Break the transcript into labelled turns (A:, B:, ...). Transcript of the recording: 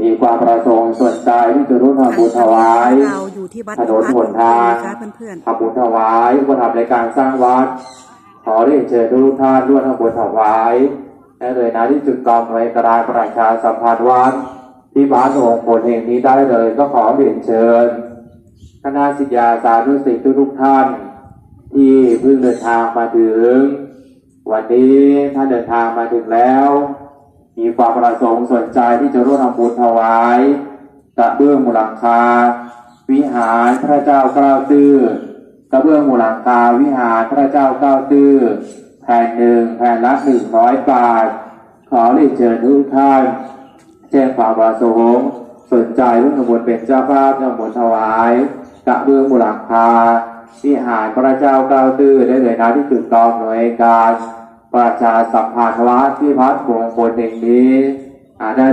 A: มีความประสงค์สนใจที่จะร่วมทำบุญถวาย
B: เราอยู่ที่วัด
A: ถนน
B: พัด
A: หนทาง
B: นะคะเพื่อน
A: ทำบุญถวายอุปถัมภ์ในการสร้างวัด ขอเรียนเชิญทุกท่านร่วมทำบุญถวายและเลยนะที่จุดกองไว้กระดาษประชาสัมพันธ์วัดที่บ้านองค์ผลแห่งนี้ได้เลย ก็ขอเรียนเชิญคณะสิทธิาสาธุสิทธิ์ทุกๆท่าน ที่เพิ่งเดินทางมาถึง วันนี้ท่านเดินทางมาถึงแล้ว มีความประสงค์สนใจที่จะร่วมทำบุญถวายกระเบื้องมูลหลังคา วิหารพระเจ้าเก้าตื้อกระเบื้องมูลหลังคาวิหารพระเจ้าเก้าตื้อแผ่นหนึ่งแผ่นละหนึ่งร้อยบาท ขอเรียนเชิญทุกท่านแจ้งความประสงค์สนใจร่วมทำบุญเป็นเจ้าภาพทำบุญถวายกระเบื้องมูลหลังคาวิหารพระเจ้าเก้าตื้อได้เลยนะที่จุดกองหน่วยการ ประชาสัมพันธ์วัดที่พัดมงคลแห่งนี้อ่าได้